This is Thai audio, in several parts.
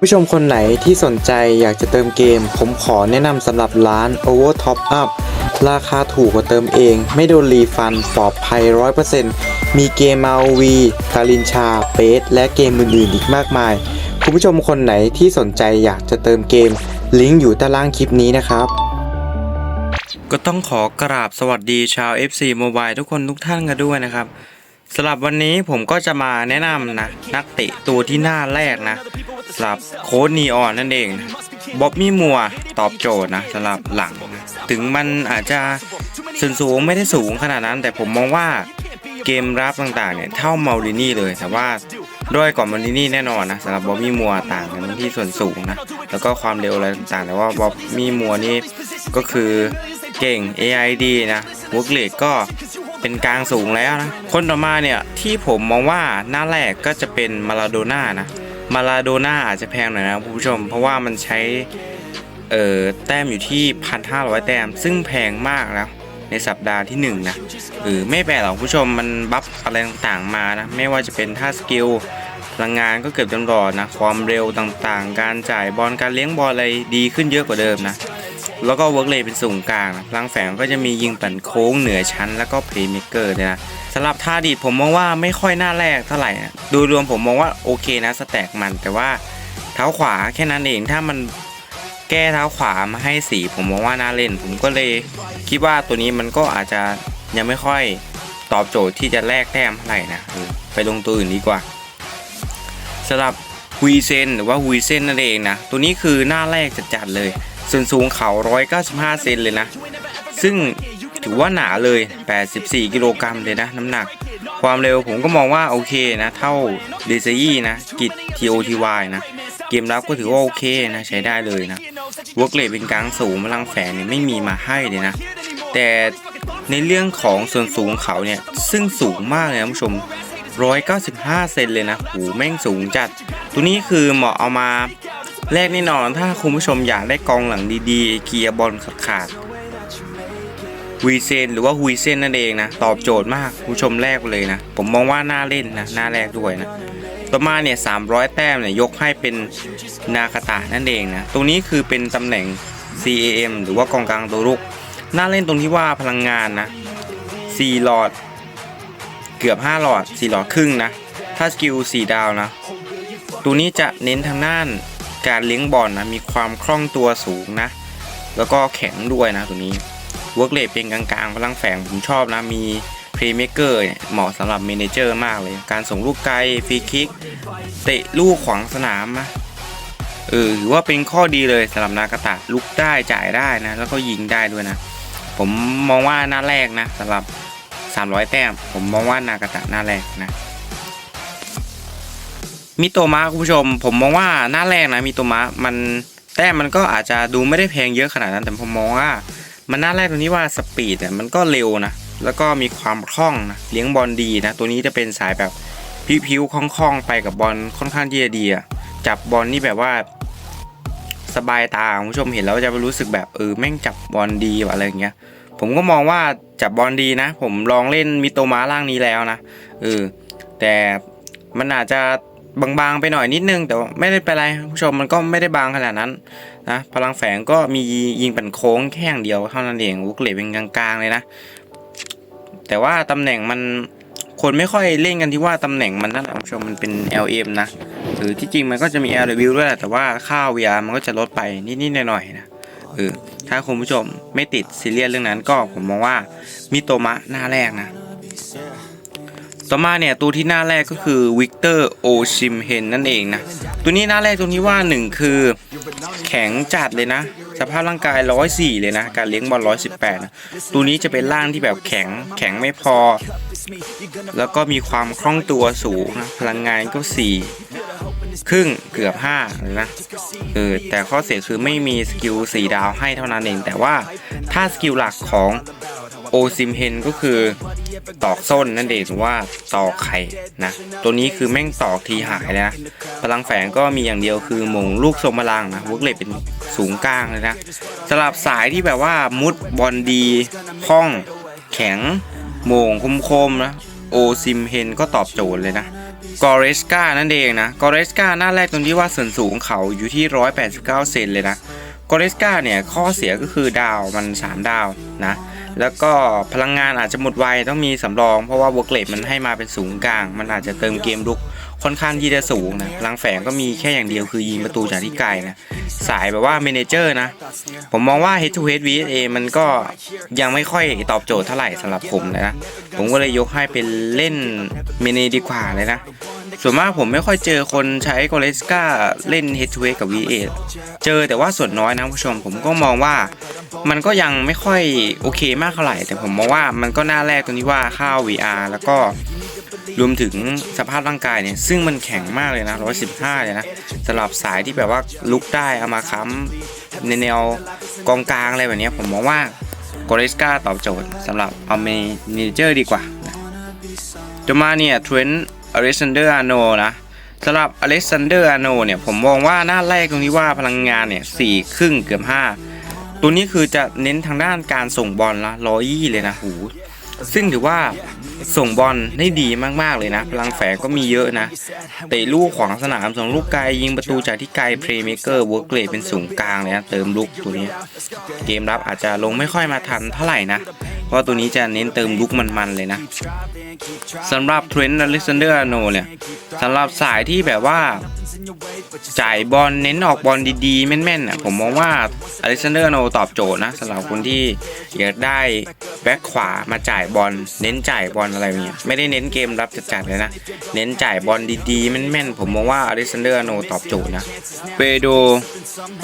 ผู้ชมคนไหนที่สนใจอยากจะเติมเกม ผมขอแนะนำสำหรับร้าน Over Top Up ราคาถูกกว่าเติมเอง ไม่โดนรีฟันปลอดภัย 100%มีเกม ROV กาลินชาเปสและเกมอื่นๆอีกมากมาย คุณผู้ชมคนไหนที่สนใจอยากจะเติมเกม ลิงก์อยู่ใต้ล่างคลิปนี้นะครับ ก็ต้องขอกราบสวัสดีชาว FC Mobile ทุกคนทุกท่านกันด้วยนะครับ สำหรับวันนี้ผมก็จะมาแนะนำนะนักเตะตัวที่หน้าแรกนะสำหรับโค้ดนีออนนั่นเองบ๊อบมี่มัวตอบโจทย์นะสำหรับหลัง ถึงมันอาจจะส่วนสูงไม่ได้สูงขนาดนั้น แต่ผมมองว่าเกมรับต่างๆเนี่ยเท่าเมาลินี่เลย แต่ว่าด้วยกว่ามาลินี่แน่นอนนะสำหรับบ๊อบมี่มัวต่างกันที่ส่วนสูงนะแล้วก็ความเร็วอะไรต่างๆ แต่ว่าบ๊อบมี่มัวนี่ก็คือเก่ง AID นะวกเลกก็ เป็นกลางสูงแล้วนะ คนต่อมาเนี่ยที่ผมมองว่าหน้าแรกก็จะเป็นมาลาโดน่านะ มาลาโดน่าอาจจะแพงหน่อยนะคุณผู้ชม เพราะว่ามันใช้เอ่อแต้มอยู่ที่ 1,500 แต้ม ซึ่งแพงมากแล้วในสัปดาห์ที่1นะเออไม่แปลกหรอกคุณผู้ชมมันบัฟอะไรต่างๆมานะ ไม่ว่าจะเป็นท่าสกิลพลังงานก็เกือบเต็มหลอดนะ ความเร็วต่างๆ การจ่ายบอลการเลี้ยงบอลอะไรดีขึ้นเยอะกว่าเดิมนะ แล้วก็เวิร์กเลยเป็นสูงกลางนะพลังแฝงก็จะมียิงปั่นโค้งเหนือชั้น แล้วก็เพลย์เม k เกอร์เนี่ยนะสำหรับท่าดีดผมมองว่าไม่ค่อยน่าแรกเท่าไหร่นะดูรวมผมมองว่าโอเคนะสแต็กมัน แต่ว่าเท้าขวาแค่นั้นเองถ้ามันแก้เท้าขวามาให้สีผมมองว่าน่าเล่น ผมก็เลยคิดว่าตัวนี้มันก็อาจจะยังไม่ค่อยตอบโจทย์ที่จะแลกแต้มเท่าไหร่นะไปลงตัวอื่นดีกว่าสำหรับฮุยเซนหรือว่าฮุยเซนนั่นเองนะตัวนี้คือหน้าแรกจัดๆเลย ส่วนสูงเขา 195 เซนเลยนะ ซึ่งถือว่าหนาเลย 84 กิโลกรัมเลยนะ น้ำหนัก ความเร็วผมก็มองว่าโอเคนะ เท่าเดซยี่นะ กิจ TOTY นะ เกมรับก็ถือว่าโอเคนะ ใช้ได้เลยนะวอร์กเลเป็นกลางสูงพลังแฝงเนี่ยไม่มีมาให้เลยนะ แต่ในเรื่องของส่วนสูงเขาเนี่ย ซึ่งสูงมากเลยนะผู้ชม 195 เซนเลยนะ หูแม่งสูงจัด ตัวนี้คือเหมาะเอามา แรกแน่นอนถ้าคุณผู้ชมอยากได้กองหลังดีๆ เกียร์บอลขาดๆวีเซนหรือว่าฮุยเซนนั่นเองนะ ตอบโจทย์มากคุณผู้ชมแรกเลยนะ ผมมองว่าน่าเล่นนะน่าแรกด้วยนะต่อมาเนี่ย300 แต้มเนี่ยยกให้เป็นนาคาตะนั่นเองนะ ตรงนี้คือเป็นตำแหน่ง CAM หรือว่ากองกลางตัวรุก น่าเล่นตรงที่ว่าพลังงานนะ 4 หลอด เกือบ 5 หลอด 4 หลอดครึ่งนะ ถ้าสกิล 4 ดาวนะ ตัวนี้จะเน้นทางด้าน การเลี้ยงบอลนะมีความคล่องตัวสูงนะ แล้วก็แข็งด้วยนะตัวนี้เวิร์กเลทเป็นกลางๆพลังแฝงผมชอบนะมีเพลย์เมเกอร์เหมาะสำหรับเมนเจอร์มากเลย การส่งลูกไกลฟรีคิก เตะลูกขวางสนามนะเออถือว่าเป็นข้อดีเลยสำหรับนากาตะลุกได้จ่ายได้นะ แล้วก็ยิงได้ด้วยนะ ผมมองว่าหน้าแรกนะสำหรับ 300 แต้ม ผมมองว่านากาตะหน้าแรกนะ มิโตมะคุณผู้ชม ผมมองว่าหน้าแรกนะมิโตมะมันแต้มมันก็อาจจะดูไม่ได้แพงเยอะขนาดนั้น แต่ผมมองว่า มันหน้าแรกตรงนี้ว่าสปีดเนี่ยมันก็เร็วนะแล้วก็มีความคล่องนะเลี้ยงบอลดีนะตัวนี้จะเป็นสายแบบพิ้วๆคล่องๆไปกับบอลค่อนข้างที่จะดีอะจับบอลนี่แบบว่าสบายตาคุณผู้ชมเห็นแล้วจะรู้สึกแบบเออแม่งจับบอลดีอะไรอย่างเงี้ยผมก็มองว่าจับบอลดีนะ ผมลองเล่นมิโตมะร่างนี้แล้วนะเออแต่มันอาจจะ บางๆไปหน่อยนิดนึง แต่ไม่ได้เป็นไรผู้ชมมันก็ไม่ได้บางขนาดนั้นนะพลังแฝงก็มียิงเป็นโค้งแค่อย่างเดียวเท่านั้นเองวุกเลเป็นกลางๆเลยนะ แต่ว่าตำแหน่งมันคนไม่ค่อยเล่นกันที่ว่าตำแหน่งมันนั่นแหละผู้ชมมันเป็น LM นะหรือที่จริงมันก็จะมี LW ด้วยแหละแต่ว่าค่า VR มันก็จะลดไปนิดๆหน่อยๆนะเออถ้าคุณผู้ชมไม่ติดซีเรียสเรื่องนั้นก็ผมมองว่ามิโตมะหน้าแรกนะ ต่อมาเนี่ยตัวที่หน้าแรกก็คือวิกเตอร์โอชิมเฮนนั่นเองนะ ตัวนี้หน้าแรกตรงที่ว่าหนึ่งคือแข็งจัดเลยนะ สภาพร่างกาย 104 เลยนะ การเลี้ยงบอล 118 นะ ตัวนี้จะเป็นร่างที่แบบแข็งแข็งไม่พอ แล้วก็มีความคล่องตัวสูงนะ พลังงานก็ 4 ครึ่งเกือบ5เลยนะเออแต่ข้อเสียคือไม่มีสกิล4ดาวให้เท่านั้นเอง แต่ว่าถ้าสกิลหลักของ ซิมเฮนก็คือตอกส้นนั่นเองว่าตอกไข่นะ ตัวนี้คือแม่งตอกทีหายเลยนะ พลังแฝงก็มีอย่างเดียวคือมงลูกทรงพลังนะวกเลยเป็นสูงกลางเลยนะสำหรับสายที่แบบว่ามุดบอลดีคล่องแข็งมงคมๆนะโอซิมเฮนก็ตอบโจทย์เลยนะกอเรสกานั่นเองนะกอเรสกาหน้าแรกตรงที่ว่าส่วนสูงเขาอยู่ที่ 189 เซนเลยนะกอเรสกาเนี่ยข้อเสียก็คือดาวมัน 3 ดาวนะ แล้วก็พลังงานอาจจะหมดไวต้องมีสำรอง เพราะว่าเวิร์กเลมันให้มาเป็นสูงกลาง มันอาจจะเติมเกมลุกค่อนข้างที่จะสูงนะพลังแฝงก็มีแค่อย่างเดียวคือยิงประตูจากที่ไกลนะ สายแบบว่าเมนเจอร์นะ ผมมองว่า Head to Head VSA มันก็ยังไม่ค่อยตอบโจทย์เท่าไหร่สำหรับผมนะ ผมก็เลยยกให้เป็นเล่นเมเนดีกว่าเลยนะ ส่วนมากผมไม่ค่อยเจอคนใช้โกเลสกาเล่น Head to w a กับ VA เจอแต่ว่าส่วนน้อยนะผู้ชมผมก็มองว่ามันก็ยังไม่ค่อยโอเคมากเท่าไหร่ แต่ผมมองว่ามันก็น่าแรกตรงที่ว่าข้าว VR แล้วก็รวมถึงสภาพร่างกายเนี่ย ซึ่งมันแข็งมากเลยนะ 115 เลยนะสำหรับสายที่แบบว่าลุกได้เอามาค้ำในแนวกองกลางอะไรแบบนี้ผมมองว่าโกเลสกาตอบโจทย์สำหรับเอาเมเนเจอร์ดีกว่านะจะมาเนี่ยเทรนต์ อเล็กซานเดอร์อาโนนะสำหรับอเล็กซานเดอร์อาโนเนี่ยผมมองว่าหน้าแรกตรงที่ว่าพลังงานเนี่ยสี่ครึ่งเกือบห้าตัวนี้คือจะเน้นทางด้านการส่งบอลละร้อยยี่เลยนะหูซึ่งถือว่าส่งบอลได้ดีมากๆเลยนะ พลังแฝงก็มีเยอะนะเตะลูกขวางสนามส่งลูกไกลยิงประตูจากที่ไกลเพลย์เมเกอร์เวิร์กเลเป็นสูงกลางเลยนะเติมลูกตัวนี้ เกมรับอาจจะลงไม่ค่อยมาทันเท่าไหร่นะเพราะตัวนี้จะเน้นเติมลุกมันๆเลยนะสำหรับเทรนต์อเล็กซานเดอร์โนเนี่ยสำหรับสายที่แบบว่าจ่ายบอลเน้นออกบอลดีๆ แม่นๆน่ะผมมองว่าอเล็กซานเดอร์โนตอบโจทย์นะสำหรับคนที่อยากได้แบ็คขวามาจ่ายบอลเน้นจ่ายบอลอะไรเงี้ยไม่ได้เน้นเกมรับจัดๆเลยนะ เน้นจ่ายบอลดีๆ แม่นๆ ผมมองว่าอเล็กซานเดอร์โนตอบโจทย์นะเปโด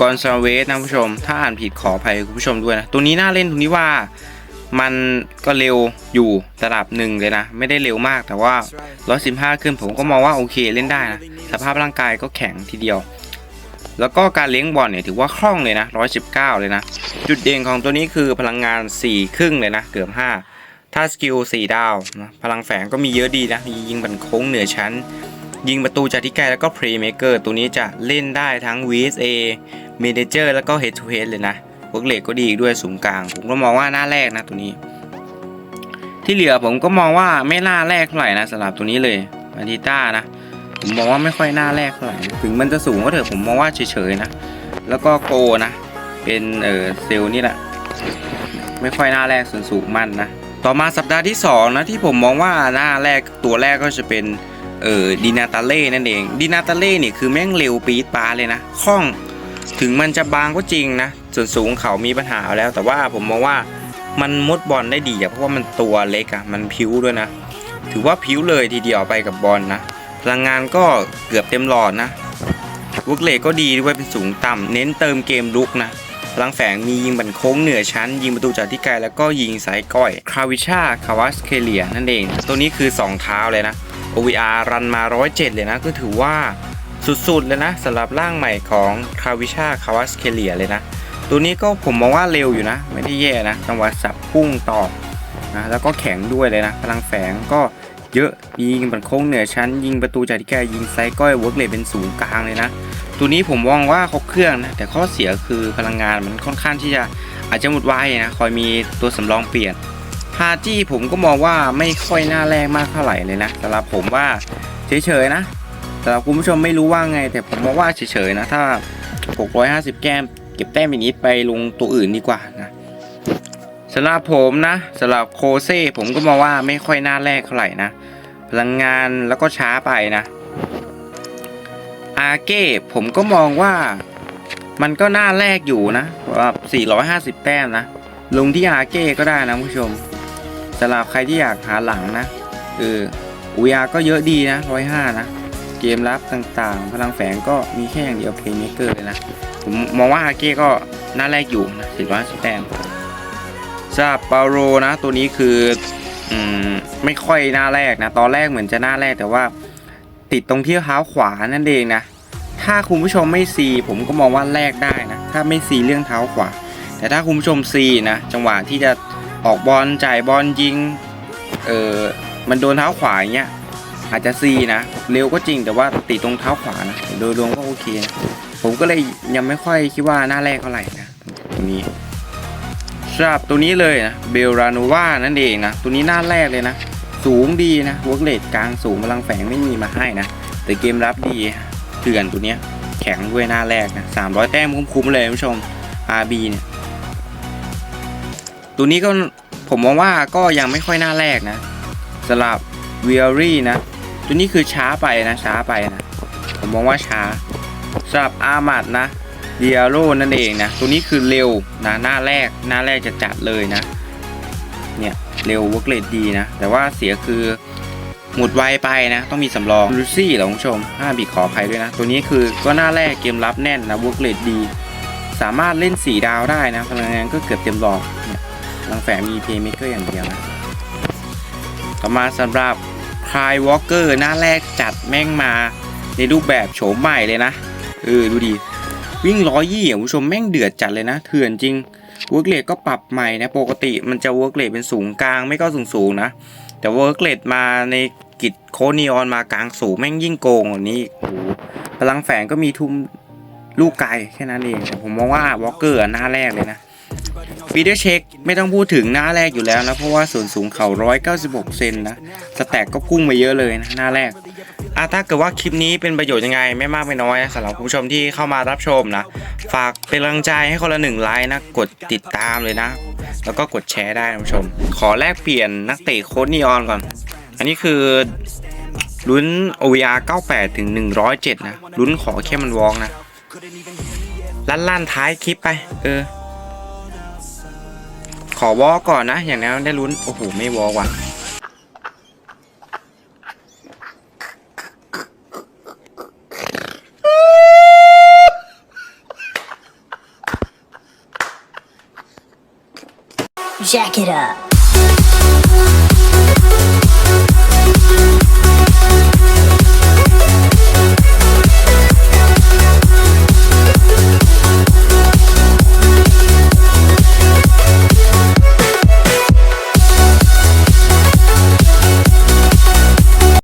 กอนซาเวสนะผู้ชม ถ้าอ่านผิดขออภัยคุณผู้ชมด้วยนะ ตัวนี้น่าเล่นตรงนี้ว่ามันก็เร็วอยู่ระดับหนึ่งเลยนะ ไม่ได้เร็วมากแต่ว่า 115 ขึ้นผมก็มองว่าโอเคเล่นได้นะ สภาพร่างกายก็แข็งทีเดียว แล้วก็การเลี้ยงบอลเนี่ยถือว่าคล่องเลยนะ 119 เลยนะ จุดเด่นของตัวนี้คือพลังงาน 4 ครึ่งเลยนะ เกือบ 5 ถ้าสกิล4ดาวนะพลังแฝงก็มีเยอะดีนะ มียิงบันโค้งเหนือชั้น ยิงประตูจากที่ไกลแล้วก็เพลย์เม k เกอร์ตัวนี้จะเล่นได้ทั้ง VSA Manager แล้วก็ Head to Head เลยนะเวิร์กเลกก็ดีอีกด้วยสูงกลาง ผมก็มองว่าหน้าแรกนะตัวนี้ ที่เหลือผมก็มองว่าไม่หน่าแรกเท่าไหร่นะสำหรับตัวนี้เลยมาติต้านะผมมองว่าไม่ค่อยหน่าแรกเท่าไหร่ถึงมันจะสูงก็เถอะผมมองว่าเฉยๆนะแล้วก็โกนะ เป็นเออเซลล์นี่แหละไม่ค่อยหน่าแรกส่วนสูงมั่นนะ ต่อมาสัปดาห์ที่ 2 นะที่ผมมองว่าหน้าแรกตัวแรกก็จะเป็นเออดินาตาเล่นั่นเองดินาตาเล่เนี่ยคือแม่งเร็วปี๊ดปาเลยนะคล่องถึงมันจะบางก็จริงนะ ส่วนสูงเขามีปัญหาแล้ว แต่ว่าผมมองว่ามันมุดบอลได้ดีอะเพราะว่ามันตัวเล็กอะมันพิ้วด้วยนะ ถือว่าพิ้วเลยทีเดียวไปกับบอลนะ พลังงานก็เกือบเต็มหลอดนะวุกเลกก็ดีด้วยเป็นสูงต่ำเน้นเติมเกมลุกนะ พลังแฝงมียิงบันโค้งเหนือชั้น ยิงประตูจากที่ไกลแล้วก็ยิงสายก้อยคาวิชาคาวาสเคเลียนั่นเอง ตัวนี้คือ 2 เท้าเลยนะ OVR รันมา 107 เลยนะ ก็ถือว่าสุดๆเลยนะสำหรับร่างใหม่ของคาวิชาคาวาสเคเลียเลยนะ ตัวนี้ก็ผมมองว่าเร็วอยู่นะ ไม่ได้แย่นะจังหวะสับพุ่งต่อนะแล้วก็แข็งด้วยเลยนะ พลังแฝงก็ เยอะ ยิงบันโค้งเหนือชั้น ยิงประตูจากที่ไกยิงไซก้อยเวิร์กเลยเป็นศูนย์กลางเลยนะ ตัวนี้ผมมองว่าครบเครื่องนะ แต่ข้อเสียคือพลังงานมันค่อนข้างที่จะอาจจะหมดไวนะ คอยมีตัวสำรองเปลี่ยนฮาจี้ผมก็มองว่าไม่ค่อยน่าแรงมากเท่าไหร่เลยนะสำหรับผมว่าเฉยๆนะสำหรับคุณผู้ชมไม่รู้ว่าไง แต่ผมมองว่าเฉยๆนะถ้า 650 แก้มเก็บแต้มอย่างนี้ไปลงตัวอื่นดีกว่านะ สำหรับผมนะสำหรับโคเซ่ผมก็มองว่าไม่ค่อยน่าแรกเท่าไหร่นะ พลังงานแล้วก็ช้าไปนะ อาเก้ผมก็มองว่ามันก็น่าแรกอยู่นะว่า450 แต้มนะ ลงที่อาเก้ก็ได้นะผู้ชมสำหรับใครที่อยากหาหลังนะเอออุยาก็เยอะดีนะ105นะ เกมรับต่างๆ พลังแฝงก็มีแค่อย่างเดียวเพลย์เมเกอร์เลยนะ ผมมองว่าอาเก้ก็น่าแรกอยู่นะ450 แต้ม สำหรับเปาโรนะตัวนี้คืออืมไม่ค่อยน่าแรกนะ ตอนแรกเหมือนจะน่าแรกแต่ว่าติดตรงที่เท้าขวานั่นเองนะ ถ้าคุณผู้ชมไม่ซีผมก็มองว่าแลกได้นะ ถ้าไม่ซีเรื่องเท้าขวา แต่ถ้าคุณผู้ชมซีนะ จังหวะที่จะออกบอลจ่ายบอลยิง เออมันโดนเท้าขวาอย่างเงี้ยอาจจะซีนะ เร็วก็จริงแต่ว่าติดตรงเท้าขวานะ โดยรวมก็โอเคนะผมก็เลยยังไม่ค่อยคิดว่าหน้าแรกเท่าไหร่นะตรงนี้ สำหรับตัวนี้เลยนะเบลรานูวานั่นเองนะ ตัวนี้หน้าแรกเลยนะ สูงดีนะวิร์กเลดกลางสูงพลังแฝงไม่มีมาให้นะ แต่เกมรับดีเถื่อนตัวเนี้ยแข็งด้วยหน้าแรกนะ300แต้มคุ้มๆเลยคุณผู้ชม RB เนี่ยตัวนี้ก็ผมมองว่าก็ยังไม่ค่อยหน้าแรกนะสำหรับ v i รี่นะ ตัวนี้คือช้าไปนะช้าไปนะ ผมมองว่าช้าสำหรับอามัดนะ เดียโรนั่นเองนะ ตัวนี้คือเร็วนะหน้าแรกหน้าแรกจะจัดเลยนะ เนี่ยเร็วเวิร์กเลดดีนะ แต่ว่าเสียคือหมดไวไปนะ ต้องมีสำรองลูซี่เหรอคุณผู้ชมห้าบีขออภัยด้วยนะ ตัวนี้คือก็หน้าแรกเกมรับแน่นนะเวิร์กเลดดี สามารถเล่น 4 ดาวได้นะพลังงานก็เกือบเต็มหลอดเนี่ยลังแฝงมีเพย์เมเกอร์อย่างเดียวนะต่อมาสำหรับคลายวอลเกอร์หน้าแรกจัดแม่งมาในรูปแบบโฉมใหม่เลยนะเออดูดิ วิ่งร้อยยี่อะคุณผู้ชมแม่งเดือดจัดเลยนะ เถื่อนจริงเวิร์กเลดก็ปรับใหม่นะ ปกติมันจะเวิร์กเลดเป็นสูงกลางไม่ก็สูงสูงนะ แต่เวิร์กเลดมาในกิจโคนีออนมากลางสูงแม่งยิ่งโกงกว่านี้โอ้โหพลังแฝงก็มีทุ่มลูกไกลแค่นั้นเอง ผมมองว่าวอลเกอร์หน้าแรกเลยนะฟีเดอร์เช็คไม่ต้องพูดถึงหน้าแรกอยู่แล้วนะ เพราะว่าส่วนสูงเขา 196 เซนนะ สแต็กก็พุ่งมาเยอะเลยนะ หน้าแรก อะถ้าเกิดว่าคลิปนี้เป็นประโยชน์ยังไงไม่มากไม่น้อยสำหรับคุณผู้ชมที่เข้ามารับชมนะ ฝากเป็นกำลังใจให้คนละหนึ่งไลค์นะ กดติดตามเลยนะ แล้วก็กดแชร์ได้นะคุณผู้ชม ขอแลกเปลี่ยนนักเตะโค้ดนีออนก่อน อันนี้คือลุ้น OVR 98 ถึง 107 นะลุ้นขอแค่มันวองนะ ลั่นๆท้ายคลิปไป เออ ขอวอลก่อนนะ อย่างนั้นได้ลุ้น โอ้โห ไม่วอลว่ะ Jack it up.